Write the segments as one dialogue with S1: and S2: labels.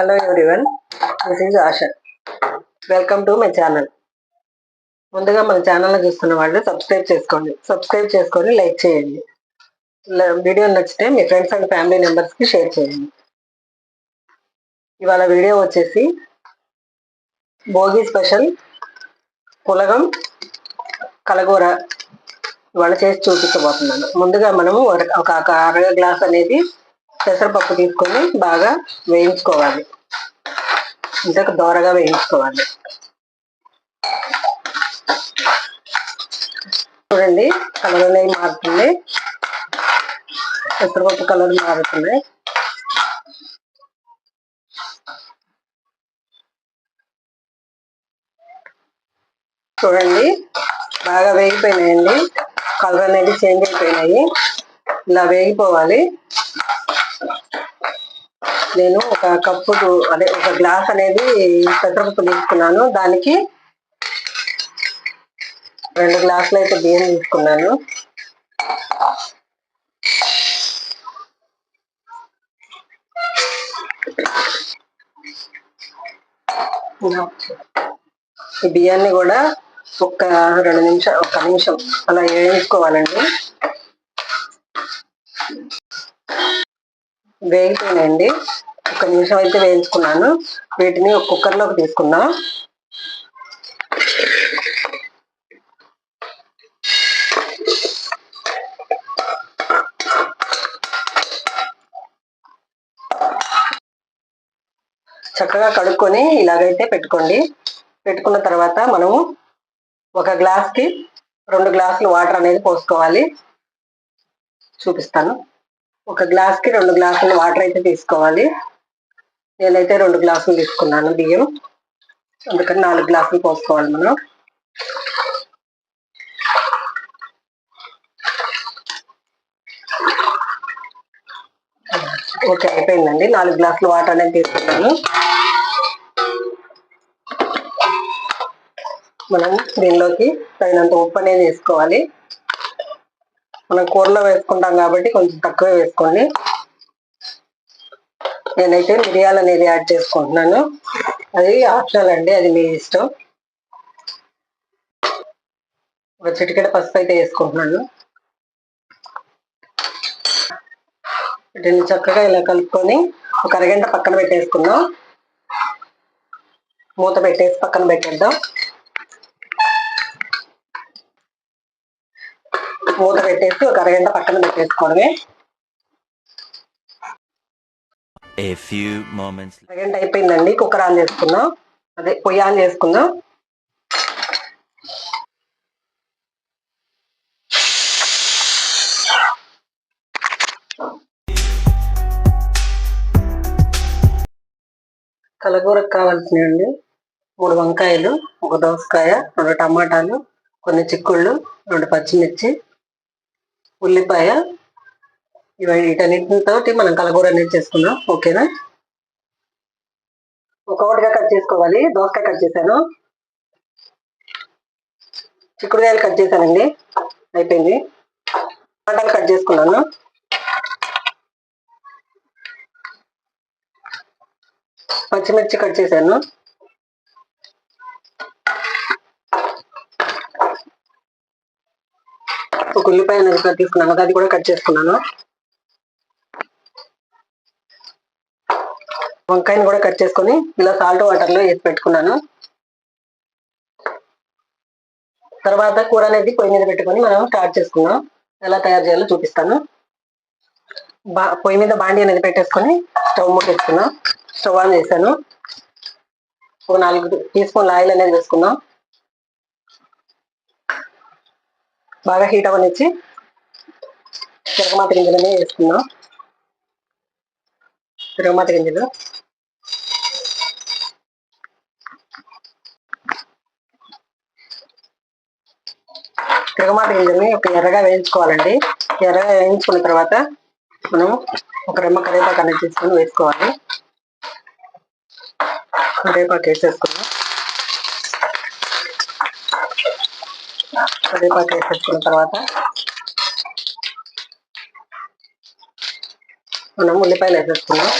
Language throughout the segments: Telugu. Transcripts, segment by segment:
S1: Hello everyone this is Asha welcome to my channel ముందుగా మన ఛానల్ చూస్తున్న వాళ్ళు సబ్స్క్రైబ్ చేసుకోండి. సబ్స్క్రైబ్ చేసుకొని లైక్ చేయండి. వీడియో నచ్చితే మీ ఫ్రెండ్స్ అండ్ ఫ్యామిలీ మెంబర్స్కి షేర్ చేయండి. ఇవాళ వీడియో వచ్చేసి భోగి స్పెషల్ పులగం కలగూర ఇవాళ చేసి చూపించబోతున్నాను ముందుగా మనము ఒక- ఒక అర గ్లాస్ అనేది పెసరపప్పు తీసుకొని బాగా వేయించుకోవాలి. ఇంకా దోరగా వేయించుకోవాలి. చూడండి కలర్ అనేది మారుతుంది. పెసరపప్పు కలర్ మారుతుంది. చూడండి బాగా వేగిపోయినాయండి. కలర్ అనేది చేంజ్ అయిపోయినాయి. ఇలా వేగిపోవాలి. నేను ఒక కప్పు అదే ఒక గ్లాస్ అనేది పెసరపప్పు తీసుకున్నాను. దానికి రెండు గ్లాసులు అయితే బియ్యం తీసుకున్నాను. ఈ బియ్యాన్ని కూడా ఒక రెండు నిమిషం ఒక్క నిమిషం అలా వేయించుకోవాలండి. వేగిపోయినాయండి ఒక నిమిషం అయితే వేయించుకున్నాను. వీటిని ఒక కుక్కర్లోకి తీసుకున్నా చక్కగా కడుక్కొని ఇలాగైతే పెట్టుకోండి. పెట్టుకున్న తర్వాత మనము ఒక గ్లాస్కి రెండు గ్లాసులు వాటర్ అనేది పోసుకోవాలి. చూపిస్తాను. ఒక గ్లాస్కి రెండు గ్లాసులు వాటర్ అయితే తీసుకోవాలి. నేనైతే రెండు గ్లాసులు తీసుకున్నాను బియ్యం. అందుకని నాలుగు గ్లాసులు పోసుకోవాలి మనం. ఓకే అయిపోయిందండి. నాలుగు గ్లాసులు వాటర్ అనేది తీసుకున్నాను. మనం దీనిలోకి తగినంత ఉప్పు అనేది వేసుకోవాలి. మనం కూరలో వేసుకుంటాం కాబట్టి కొంచెం తక్కువే వేసుకోండి నేనైతే మిరియాలు అనేది యాడ్ చేసుకుంటున్నాను. అది ఆప్షనల్ అండి అది మీ ఇష్టం. ఒక చిటికెడ పసుపు అయితే వేసుకుంటున్నాను. వీటిని చక్కగా ఇలా కలుపుకొని ఒక అరగంట పక్కన పెట్టేసుకుందాం. మూత పెట్టేసి పక్కన పెట్టేద్దాం. మూత పెట్టేసి ఒక అరగంట పక్కన పెట్టేసుకోవడమే. అరగంట అయిపోయిందండి కుక్కర్ ఆన్ చేసుకుందాం. అదే పొయ్యి ఆన్ చేసుకుందాం. కలగూరకు కావాల్సినవి మూడు వంకాయలు ఒక దోసకాయ రెండు టమాటాలు కొన్ని చిక్కుళ్ళు రెండు పచ్చిమిర్చి ఉల్లిపాయ. ఇవి వీటన్నిటితోటి మనం కలగూర అనేది చేసుకుందాం. ఓకేనా? ఒక్కొక్కటిగా కట్ చేసుకోవాలి. దోసకాయ కట్ చేశాను. చిక్కుడుకాయలు కట్ చేశానండి. అయిపోయింది. టమాటాలు కట్ చేసుకున్నాను. పచ్చిమిర్చి కట్ చేశాను. ఒక ఉల్లిపాయ అనేది తీసుకున్నాను అది కూడా కట్ చేసుకున్నాను. వంకాయని కూడా కట్ చేసుకొని ఇలా సాల్ట్ వాటర్లో వేసి పెట్టుకున్నాను. తర్వాత కూర అనేది పొయ్యి మీద పెట్టుకొని మనం స్టార్ట్ చేసుకున్నాం ఎలా తయారు చేయాలో చూపిస్తాను. బా పొయ్యి మీద బాండి అనేది పెట్టేసుకొని స్టవ్ మూటేసుకున్నాం స్టవ్ ఆన్ చేశాను. ఒక నాలుగు టీ స్పూన్ల ఆయిల్ అనేది వేసుకున్నాం బాగా హీట్ అవ్వనిచ్చి తిరగమాత గింజలనే వేసుకున్నాం వేసుకుందాం. తిరగమాత గింజలు. తిరగమాత గింజల్ని ఒక ఎర్రగా వేయించుకోవాలండి. ఎర్రగా వేయించుకున్న తర్వాత మనం ఒక రెమ్మ కరివేపాకు అనేది తీసుకొని వేసుకోవాలి. కరివేపాకు వేసేసుకున్నాం కరివేపాకు వేసేసుకున్న తర్వాత మనం ఉల్లిపాయలు వేసేసుకున్నాం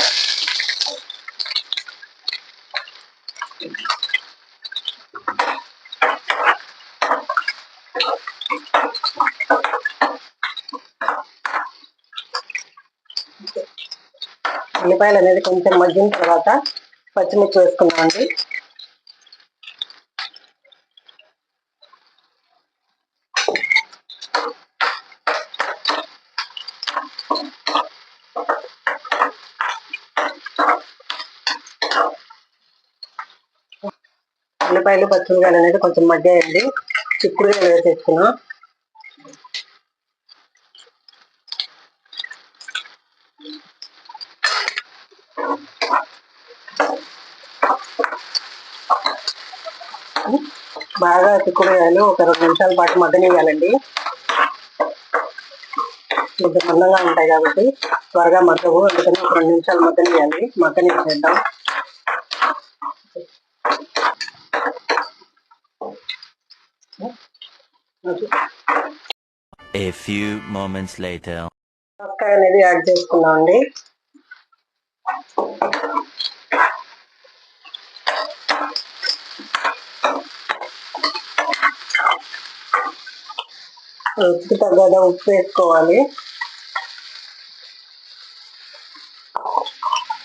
S1: ఉల్లిపాయలు అనేది కొంచెం మగ్గిన తర్వాత పచ్చిమిర్చి వేసుకున్నామండి ఉల్లిపాయలు పచ్చిమిరపాయలు అనేది కొంచెం మగ్గాయండి చిక్కుడుకాయలు వేసేసుకున్నాం బాగా చిక్కుడుకాయలు ఒక రెండు నిమిషాల పాటు మగ్గనివ్వాలండి. కొంచెం మందంగా ఉంటాయి కాబట్టి త్వరగా మగ్గవు. అందుకని ఒక రెండు నిమిషాలు మగ్గనివ్వాలి. మగ్గనిచ్చేద్దాం.
S2: A few moments later.
S1: మునక్కాయ అనేది యాడ్ చేసుకున్నాం అండి ఉప్పు తగ్గగా ఉప్పు వేసుకోవాలి.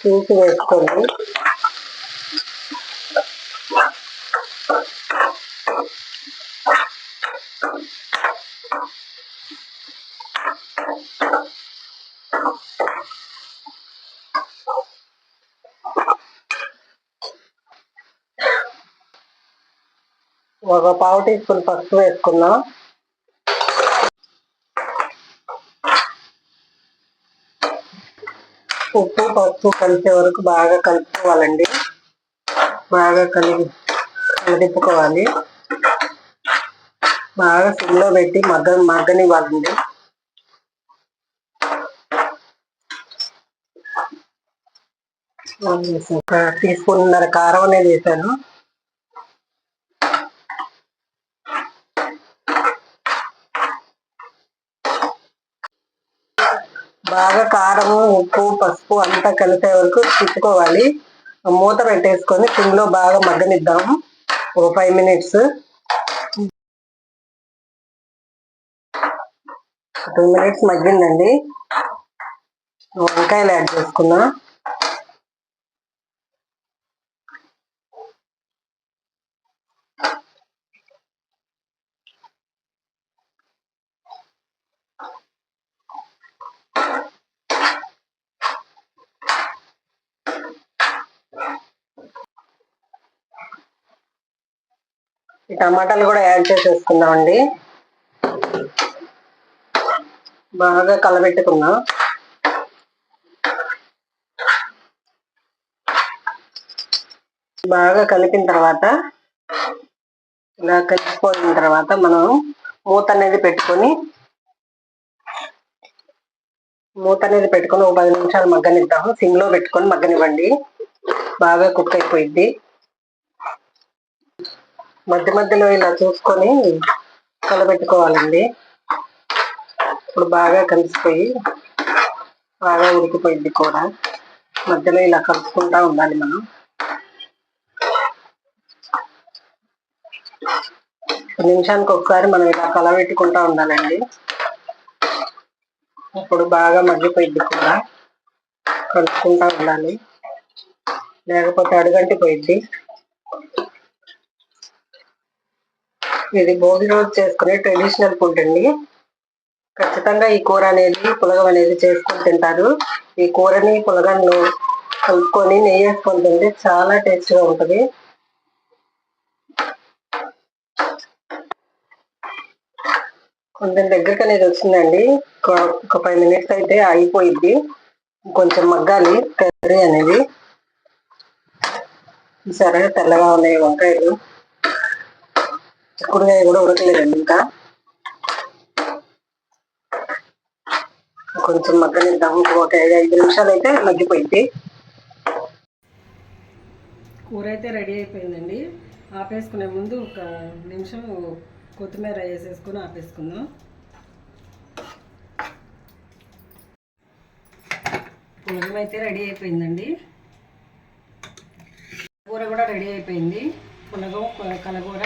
S1: చూసి వేసుకోండి. ఒక పావు టీ స్పూన్ పసుపు వేసుకుందాం ఉప్పు పసుపు కలిసే వరకు బాగా కలుపుకోవాలండి. బాగా కలిగి కలిపుకోవాలి బాగా సిమ్లో పెట్టి మగ్గ మగ్గనివ్వాలండి. ఒక టీ స్పూన్ కారం అనేది వేసాను. బాగా కారము ఉప్పు పసుపు అంతా కలిసే వరకు తిప్పుకోవాలి మూత పెట్టేసుకొని సిమ్లో బాగా మగ్గనిద్దాము. ఒక ఫైవ్ మినిట్స్. టూ మినిట్స్ మగ్గిందండి. వంకాయలు యాడ్ చేసుకున్నా. ఈ టమాటాలు కూడా యాడ్ చేసేసుకుందామండి. బాగా కలబెట్టుకున్నాం. బాగా కలిపిన తర్వాత ఇలా కలిసిపోయిన తర్వాత మనం మూత అనేది పెట్టుకొని మూత అనేది పెట్టుకొని ఒక పది నిమిషాలు మగ్గనిద్దాము. సిమ్ పెట్టుకొని మగ్గనివ్వండి. బాగా కుక్ అయిపోయింది మధ్య మధ్యలో ఇలా చూసుకొని కలబెట్టుకోవాలండి. ఇప్పుడు బాగా కలిసిపోయి బాగా ఉడికిపోయింది కూర. మధ్యలో ఇలా కలుపుకుంటా ఉండాలి మనం. నిమిషానికి ఒకసారి మనం ఇలా కలబెట్టుకుంటా ఉండాలండి. ఇప్పుడు బాగా మగ్గిపోయింది కూర. కలుపుకుంటా ఉండాలి. లేకపోతే అడుగంటి పోయింది ఇది భోగి రోజు చేసుకునే ట్రెడిషనల్ ఫుడ్ అండి. ఖచ్చితంగా ఈ కూర అనేది పులగం అనేది చేసుకొని తింటారు. ఈ కూరని పులగంలో కలుపుకొని నెయ్యి వేసుకొని తింటే చాలా టేస్ట్గా ఉంటుంది. కొంచెం దగ్గరికి అనేది వచ్చిందండి ఒక- ఒక ఫైవ్ మినిట్స్ అయితే అయిపోయింది కొంచెం మగ్గాలి కర్రీ అనేది. సరే తెల్లగా ఉన్నాయి వంకాయలు. చిక్కుడుకాయ కూడా ఉడకలేదండి ఇంకా కొంచెం మగ్గనిద్దాము ఒక ఐదు ఐదు నిమిషాలు అయితే మగ్గిపోయింది. కూర అయితే రెడీ అయిపోయిందండి. ఆపేసుకునే ముందు ఒక నిమిషం కొత్తిమీర వేసేసుకుని ఆపేసుకుందాం. పులగం అయితే రెడీ అయిపోయిందండి. కూర కూడా రెడీ అయిపోయింది. పులగం కలగూర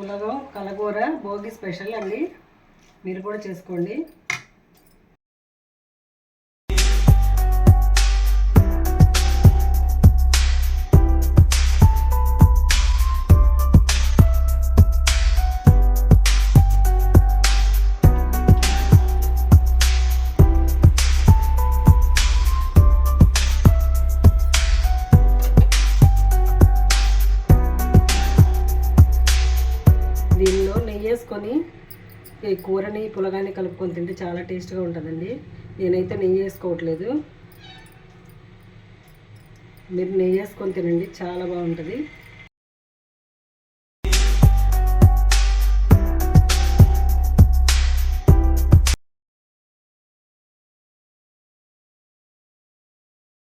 S1: పులగం కలగూర భోగి స్పెషల్ అండి. మీరు కూడా చేసుకోండి. ఈ కూరని పులగాని కలుపుకొని తింటే చాలా టేస్ట్గా ఉంటుందండి. నేనైతే నెయ్యి వేసుకోవట్లేదు. మీరు నెయ్యి వేసుకొని తినండి చాలా బాగుంటుంది.